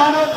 মানুষ